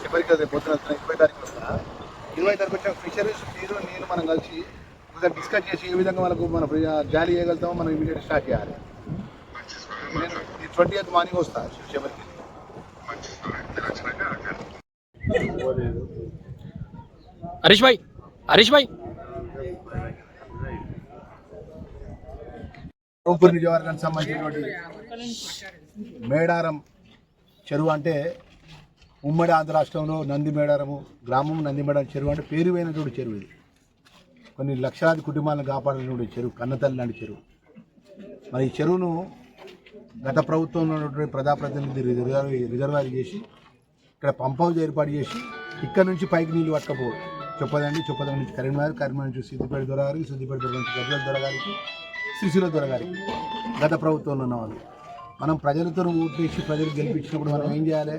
శబరికి రేపు ఇరవై తారీఖు వచ్చిన ఫిషరీస్ మీరు నేను మనం కలిసి ఒకసారి డిస్కస్ చేసి ఏ విధంగా మనకు మన జారీ చేయగలుగుతామో మనం ఇమీడియట్ స్టార్ట్ చేయాలి. ట్వంటీ ఎయిత్ మార్నింగ్ వస్తా శబరికి హరీష్ భాయ్ హరీష్ భాయ్. నియోజకవర్గానికి సంబంధించినటువంటి మేడారం చెరువు అంటే ఉమ్మడి ఆంధ్ర రాష్ట్రంలో నందిమేడారము గ్రామం నందిమేడారం చెరువు అంటే పేరువైనటువంటి చెరువు ఇది. కొన్ని లక్షలాది కుటుంబాలను కాపాడినటువంటి చెరువు కన్నతల్లి లాంటి చెరువు. మరి ఈ చెరువును గత ప్రభుత్వంలో ఉన్నటువంటి ప్రజాప్రతినిధి రిజర్వ్ రిజర్వాయర్ చేసి ఇక్కడ పంప్ హౌస్ ఏర్పాటు చేసి ఇక్కడ నుంచి పైకి నీళ్ళు పట్టకపోవడం. చొప్పదండి చొప్పదండి నుంచి కరీంనగర్ కరీంనగర్ నుంచి సిద్దిపేట దొర గారికి సిద్దిపేట దొర నుంచి గద్వాల దొర గారికి శ్రీశైల దొర గారికి గత ప్రభుత్వంలో ఉన్న వాళ్ళు మనం ప్రజలతో ఓట్లేసి ప్రజలు గెలిపించినప్పుడు మనం ఏం చేయాలి?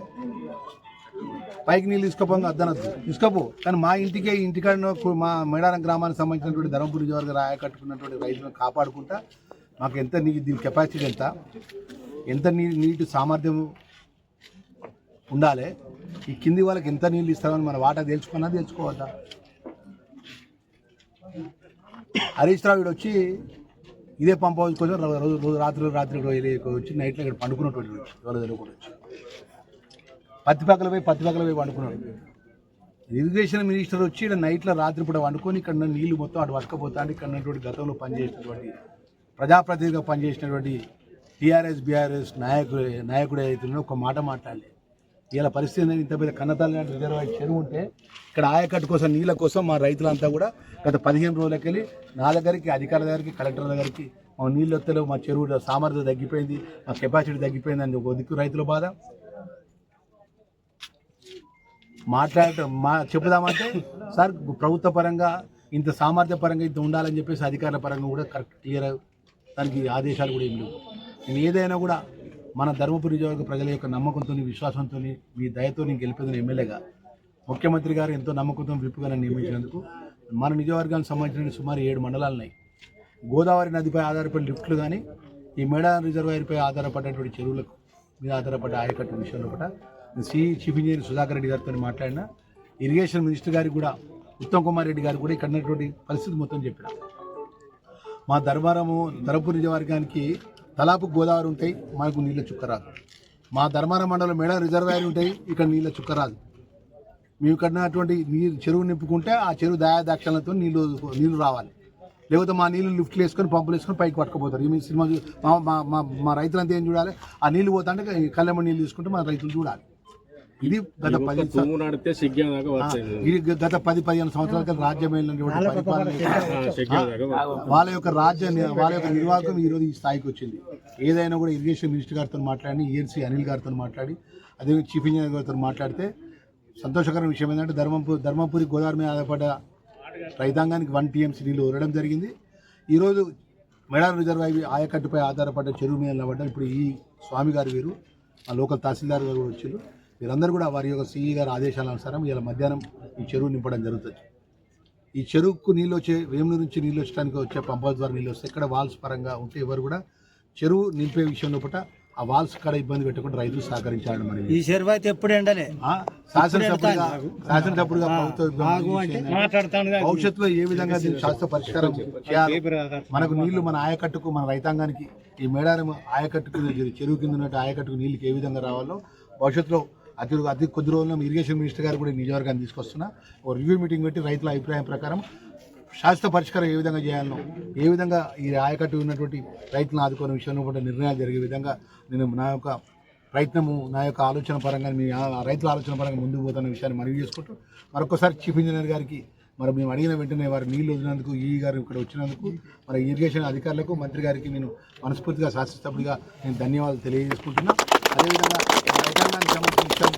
పైకి నీళ్ళు తీసుకపోగా అద్దనద్దు. తీసుకపో. కానీ మా ఇంటికే ఇంటికాడ మా మేడారం గ్రామానికి సంబంధించినటువంటి ధర్మపురి నియోజకవర్గ రాయ కట్టుకున్నటువంటి రైతులను కాపాడుకుంటా మాకు ఎంత నీ దీని కెపాసిటీ ఎంత ఎంత నీ నీటి సామర్థ్యం ఉండాలి ఈ కింది వాళ్ళకి ఎంత నీళ్ళు ఇస్తామని మన వాటా తెలుసుకున్నా తెలుసుకోవద్దా హరీష్ రావు వచ్చి ఇదే పంప్ హౌస్ కోసం రోజు రోజు రాత్రి రాత్రి వచ్చి నైట్లో ఇక్కడ పండుకున్నటువంటి వాడు. ఎవరో తెలియకుండా వచ్చి. పత్తి పక్కల పోయి పత్తి పక్కల పోయి వండుకున్నాడు ఇరిగేషన్ మినిస్టర్ వచ్చి ఇక్కడ నైట్లో రాత్రిపూట వండుకొని ఇక్కడ నీళ్ళు నీళ్ళు మొత్తం అటు వడకపోతా ఇక్కడ ఉన్నటువంటి గతంలో పనిచేసినటువంటి ప్రజాప్రతినిధిగా పనిచేసినటువంటి టీఆర్ఎస్ బీఆర్ఎస్ నాయకుడు నాయకుడు అయితే ఒక మాట మాట్లాడలే. ఇలా పరిస్థితి ఏంటంటే ఇంత పెద్ద కన్నతల్లి లాంటి రిజర్వాయర్ చెరువు ఉంటే ఇక్కడ ఆయకట్టు కోసం నీళ్ళ కోసం మా రైతులంతా కూడా గత పదిహేను రోజులకి వెళ్ళి నా దగ్గరికి అధికారుల దగ్గరికి కలెక్టర్ల దగ్గరికి మా నీళ్ళు వస్తలేవు మా చెరువు సామర్థ్యం తగ్గిపోయింది మా కెపాసిటీ తగ్గిపోయింది అని ఒక దిక్కు రైతుల బాధ. మాట్లాడటం మా చెప్పుదామంటే సార్ ప్రభుత్వ పరంగా ఇంత సామర్థ్య పరంగా ఇంత ఉండాలని చెప్పేసి అధికారుల పరంగా కూడా కరెక్ట్ క్లియర్ దానికి ఆదేశాలు కూడా ఏం లేవు. నేను ఏదైనా కూడా మన ధర్మపురి నియోజకవర్గ ప్రజల యొక్క నమ్మకంతో విశ్వాసంతో మీ దయతో నేను గెలిపేదని ఎమ్మెల్యేగా ముఖ్యమంత్రి గారు ఎంతో నమ్మకంతో విప్పుగా నన్ను నియమించినందుకు మన నియోజకవర్గానికి సంబంధించిన సుమారు ఏడు మండలాలు ఉన్నాయి. గోదావరి నదిపై ఆధారపడి లిఫ్ట్లు కానీ ఈ మేడా రిజర్వాయర్పై ఆధారపడేటువంటి చెరువులకు మీద ఆధారపడ్డ ఆయకట్టు విషయంలో కూడా C chief engineer Sudhakar Reddy గారితో మాట్లాడిన. ఇరిగేషన్ మినిస్టర్ గారికి కూడా ఉత్తమ్ కుమార్ రెడ్డి గారు కూడా ఇక్కడ ఉన్నటువంటి పరిస్థితి మొత్తం చెప్పిన. మా ధర్మారము ధరపూర్ నిజవర్గానికి తలాపు గోదావరి ఉంటాయి మాకు నీళ్ళ చుక్కరాదు మా ధర్మారం మండలం మేడ రిజర్వాయర్ ఉంటాయి ఇక్కడ నీళ్ళ చుక్కరాదు మేము మేము కట్టినటువంటి నీరు చెరువు నింపుకుంటే ఆ చెరువు దయాదాక్షలతో నీళ్ళు నీళ్ళు రావాలి. లేకపోతే మా నీళ్ళు లిఫ్ట్లు వేసుకొని పంపులు వేసుకొని పైకి పట్టుకుపోతారు. ఈ మీ సినిమా మా మా మా మా రైతులంతా ఏం చూడాలి? ఆ నీళ్ళు పోతుంటే కళ్ళమ్మ నీళ్ళు తీసుకుంటే మా రైతులు చూడాలి. ఇది గత పది ఆ, ఇది గత పది పదిహేను సంవత్సరాల క్రితం రాజ్యమైనటువంటి పరిపాలన. వాళ్ళ యొక్క రాజ్య వాళ్ళ యొక్క నిర్వాహకం ఈ రోజు ఈ స్థాయికి వచ్చింది. ఏదైనా కూడా ఇరిగేషన్ మినిస్టర్ గారితో మాట్లాడి ఈఎన్సీ అనిల్ గారితో మాట్లాడి అదే చీఫ్ ఇంజనీర్ గారితో మాట్లాడితే సంతోషకరమైన విషయం ఏంటంటే ధర్మపురి ధర్మపురి గోదావరి మీద ఆధారపడ్డ రైతాంగానికి వన్ టీఎంసీ నీళ్ళు వదలడం జరిగింది. ఈరోజు మేడారం రిజర్వాయర్ ఆయకట్టుపై ఆధారపడ్డ చెరువు మీద నిలబడ్డ ఇప్పుడు ఈ స్వామి గారు వీరు మా లోకల్ తహసీల్దార్ గారు కూడా వచ్చారు. వీరందరూ కూడా వారి యొక్క సిఈ గారి ఆదేశాల అనుసారం ఇలా మధ్యాహ్నం ఈ చెరువు నింపడం జరుగుతుంది. ఈ చెరువుకు నీళ్ళు వచ్చే వేముల నుంచి నీళ్ళు వచ్చడానికి వచ్చే పంపల ద్వారా నీళ్ళు వస్తాయి. ఇక్కడ వాల్స్ పరంగా ఉంటే ఎవరు కూడా చెరువు నింపే విషయంలో పూట ఆ వాల్స్ కాడ ఇబ్బంది పెట్టకుండా రైతులు సహకరించాలని మరి ఈ చెరువు అయితే ఎప్పుడు ఎండలే. ఆ, శాసనసభ్యుడిగా శాసనసభ్యుడిగా ప్రభుత్వ భవిష్యత్తులో ఏ విధంగా శాస్త్ర పరిష్కారం చేయాలి మనకు నీళ్ళు మన ఆయకట్టుకు మన రైతాంగానికి ఈ మేడారం ఆయకట్టుకు చెరువు కింద ఉన్నట్టు ఆయకట్టుకు నీళ్ళకి ఏ విధంగా రావాలో భవిష్యత్తులో అతి అతి కొద్ది రోజుల్లో ఇరిగేషన్ మినిస్టర్ గారు కూడా నియోజకవర్గాన్ని తీసుకొస్తున్నా. ఓ రివ్యూ మీటింగ్ పెట్టి రైతుల అభిప్రాయం ప్రకారం శాస్త్ర పరిష్కారం ఏ విధంగా చేయాలనో ఏ విధంగా ఈ ఆయకట్టు ఉన్నటువంటి రైతులను ఆదుకునే విషయంలో కూడా నిర్ణయాలు జరిగే విధంగా నేను నా యొక్క ప్రయత్నము నా యొక్క ఆలోచన పరంగా మీ రైతుల ఆలోచన పరంగా ముందుకు పోతున్న విషయాన్ని మనవి చేసుకుంటూ మరొకసారి చీఫ్ ఇంజనీర్ గారికి మరి మేము అడిగిన వెంటనే వారు నీళ్ళు వదిలినందుకు ఈ గారు ఇక్కడ వచ్చినందుకు మరి ఇరిగేషన్ అధికారులకు మంత్రి గారికి నేను మనస్ఫూర్తిగా శాసనసభ్యుడిగా నేను ధన్యవాదాలు తెలియజేసుకుంటున్నా. అదేవిధంగా రైతాంగానికి సంబంధించిన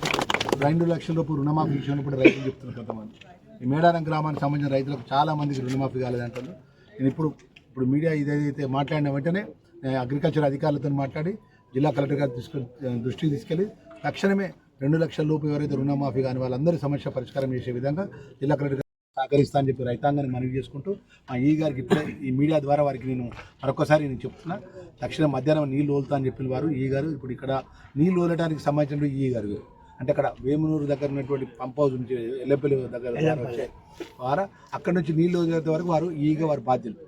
రెండు లక్షల రూపాయలు రుణమాఫీ విషయంలో కూడా రైతులు చెప్తున్నారు కొంతమంది. ఈ మేడారం గ్రామానికి సంబంధించిన రైతులకు చాలామందికి రుణమాఫీ కాలేదంటారు నేను ఇప్పుడు ఇప్పుడు మీడియా ఇదేదైతే మాట్లాడిన వెంటనే నేను అగ్రికల్చర్ అధికారులతో మాట్లాడి జిల్లా కలెక్టర్ గారు తీసుకు దృష్టికి తీసుకెళ్ళి తక్షణమే రెండు లక్షల లోపు ఎవరైతే రుణమాఫీ కాని వాళ్ళందరి సమస్య పరిష్కారం చేసే విధంగా జిల్లా కలెక్టర్ సహకరిస్తా అని చెప్పి రైతాంగాన్ని మనవి చేసుకుంటూ మా ఈ గారికి ఇప్పుడే ఈ మీడియా ద్వారా వారికి నేను మరొకసారి నేను చెప్తున్నా తక్షణం మధ్యాహ్నం నీళ్ళు వదులుతా అని చెప్పిన వారు ఈ గారు ఇప్పుడు ఇక్కడ నీళ్ళు వదలడానికి సంబంధించిన ఈ గారు అంటే అక్కడ వేమునూరు దగ్గర ఉన్నటువంటి పంప్ హౌస్ నుంచి ఎల్లపల్లి దగ్గర వచ్చే వారు అక్కడ నుంచి నీళ్ళు వదిలేంత వరకు వారు ఈగా వారి బాధ్యులు.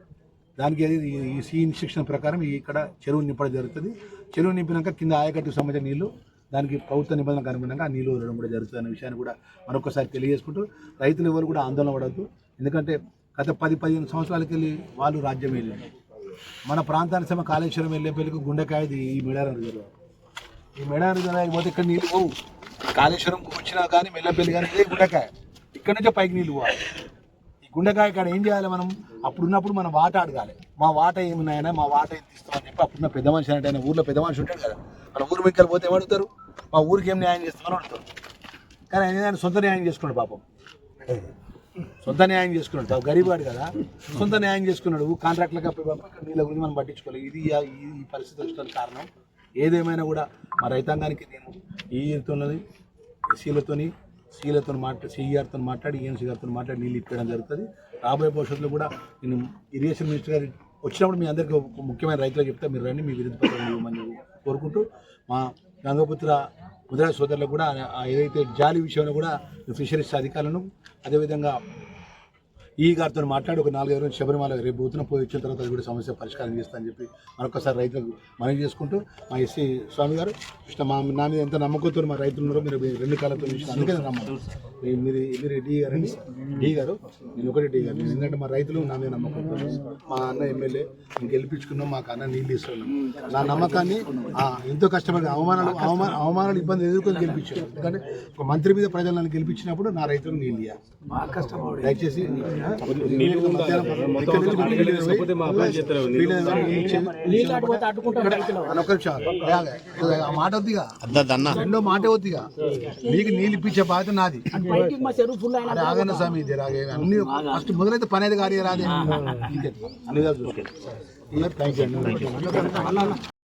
దానికి ఏది ఈ- సి ఇన్స్ట్రక్షన్ ప్రకారం ఈ ఇక్కడ చెరువు నింపడం జరుగుతుంది. చెరువు నింపినాక కింద ఆయకట్టుకు సంబంధించిన నీళ్ళు దానికి ప్రభుత్వ నిబంధనకు అనుగుణంగా నీళ్ళు వదలడం కూడా జరుగుతుంది విషయాన్ని కూడా మరొకసారి తెలియజేసుకుంటూ రైతులు ఎవరు కూడా ఆందోళన పడద్దు. ఎందుకంటే గత పది పదిహేను సంవత్సరాలకి వెళ్ళి వాళ్ళు రాజ్యం వెళ్ళారు మన ప్రాంతానికి సమ కాళేశ్వరం వెళ్ళే పెళ్ళికి గుండెకాయది ఈ మేడారం రిజర్వ్. ఈ మేడారం రిజర్వ్ పోతే ఇక్కడ నీళ్ళు పోవు. కాళేశ్వరం వచ్చినా కానీ మెల్లపల్లి కానీ ఇదే గుండెకాయ. ఇక్కడ నుంచే పైకి నీళ్ళు పోవాలి. ఈ గుండెకాయ ఇక్కడ ఏం చేయాలి మనం? అప్పుడున్నప్పుడు మనం వాట అడగాలి. మా వాట ఏమున్నాయన మా వాట ఎంత ఇస్తామని చెప్పి అప్పుడున్న పెద్ద మనిషి అంటే ఊర్లో పెద్ద మనిషి ఉంటాడు కదా. మన ఊరు మిక్కలు పోతే ఏమడుగుతారు? మా ఊరికి ఏం న్యాయం చేస్తామని అడుగుతారు కానీ ఆయన ఆయన సొంత న్యాయం చేసుకున్నాడు పాపం. సొంత న్యాయం చేసుకున్నాడు. పాపం గరీబ్ కదా. సొంత న్యాయం చేసుకున్నాడు. కాంట్రాక్ట్లకు అప్పుడు పాపం నీళ్ళ గురించి మనం పట్టించుకోలేదు. ఇది ఈ- పరిస్థితి వచ్చిన కారణం. ఏదేమైనా కూడా మా రైతాంగానికి నేను ఈతోని ఎస్సీలతోని సీలతో మాట్లాడి సీఆర్తో మాట్లాడి ఈఎంసీ గారితో మాట్లాడి నీళ్ళు ఇప్పడం జరుగుతుంది. రాబోయే భవిష్యత్తులో కూడా నేను ఇరిగేషన్ మినిస్టర్ గారు వచ్చినప్పుడు మీ అందరికీ ముఖ్యమైన రైతులకు చెప్తే. మీరు రండి మీ విరుద్ధ పత్రం ఇవ్వమని కోరుకుంటూ మా గంగపుత్ర ముద్రా సోదరులకు కూడా ఏదైతే జాలి విషయంలో కూడా ఫిషరీస్ అధికారులను అదేవిధంగా ఈ గారితో మాట్లాడి ఒక నాలుగైదు రోజులు శబరిమల రేపు బూతున పోయి వచ్చిన తర్వాత అది కూడా సమస్య పరిష్కారం చేస్తానని చెప్పి మరొకసారి రైతులకు మనవి చేసుకుంటూ మా ఎస్సీ స్వామి గారు కృష్ణ మా నా మీద ఎంత నమ్మకంతో మా రైతులు ఉన్నారో మీరు రెండు కాలంతో అందుకే నమ్మకం మీరు మీరు డి గారు అని డి గారు నేను ఒకటి డి గారు. నేను ఎందుకంటే మా రైతులు నా మీద నమ్మకం మా అన్న ఎమ్మెల్యే ఇంక గెలిపించుకున్నాం మాకు అన్న నీళ్ళు ఇస్తున్నాం నా నమ్మకాన్ని ఎంతో కష్టపడి అవమానాలు అవమాన అవమానాలు ఇబ్బంది ఎదుర్కొని గెలిపించారు. ఎందుకంటే ఒక మంత్రి మీద ప్రజలను గెలిపించినప్పుడు నా రైతులు నీళ్ళు ఇవ్వాలి దయచేసి మాట వద్దిగా రెండో మాట వద్దిగా నీకు నీళ్ళు ఇప్పించే బాధ్యత నాది రాగన్న స్వామి ఇది రాగే అన్ని ఫస్ట్ మొదలైతే పని అయితే కార్య రాదే అన్ని థ్యాంక్ యూ